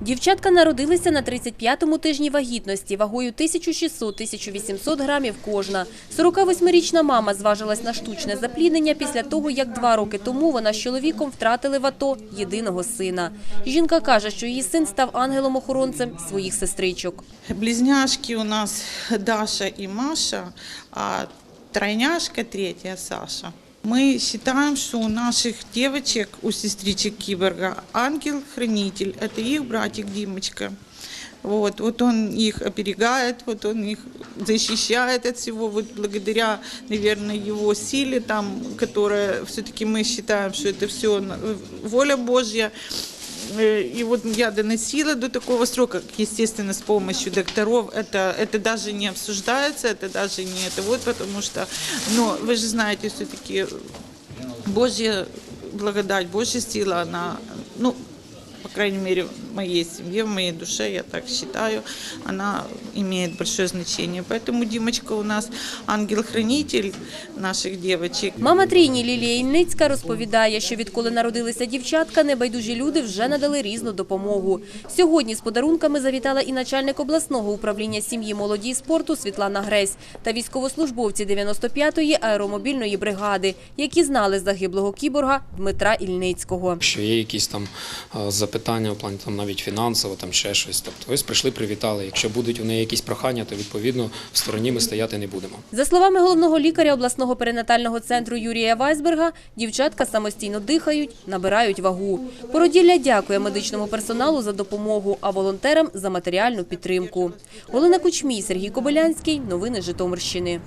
Дівчатка народилися на 35-му тижні вагітності, вагою 1600-1800 грамів кожна. 48-річна мама зважилась на штучне запліднення після того, як два роки тому вона з чоловіком втратили в АТО єдиного сина. Жінка каже, що її син став ангелом-охоронцем своїх сестричок. Близняшки у нас Даша и Маша, а тройняшка третья Саша. Мы считаем, что у наших девочек, у сестричек Киборга, ангел-хранитель. Это их братик Димочка. Вот, вот он их оберегает, вот он их защищает от всего, вот благодаря, наверное, его силе, там, которая все-таки мы считаем, что это все воля Божья. Э, И вот я доносила до такого срока, естественно, с помощью докторов. Это, это даже не обсуждается, это даже не это вот, потому что, но вы же знаете, все-таки Божья благодать, Божья сила, она, ну, по крайней мере, в моей семье, в моей душе, я так считаю, она имеет большое значение. Поэтому Димочка у нас ангел-хранитель наших девочек. Мама трійні Лілія Ільницька розповідає, що відколи народилися дівчатка, небайдужі люди вже надали різну допомогу. Сьогодні з подарунками завітала і начальник обласного управління сім'ї, молоді і спорту Світлана Гресь та військовослужбовці 95-ї аеромобільної бригади, які знали загиблого кіборга Дмитра Ільницького. Якщо є якісь там е, запитання в плані там навіть фінансово, там ще щось. Тобто ось прийшли, привітали. Якщо будуть у неї якісь прохання, то відповідно в стороні ми стояти не будемо. За словами головного лікаря обласного перинатального центру Юрія Вайсберга, дівчатка самостійно дихають, набирають вагу. Породілля дякує медичному персоналу за допомогу, а волонтерам за матеріальну підтримку. Олена Кучмій, Сергій Кобилянський. Новини Житомирщини.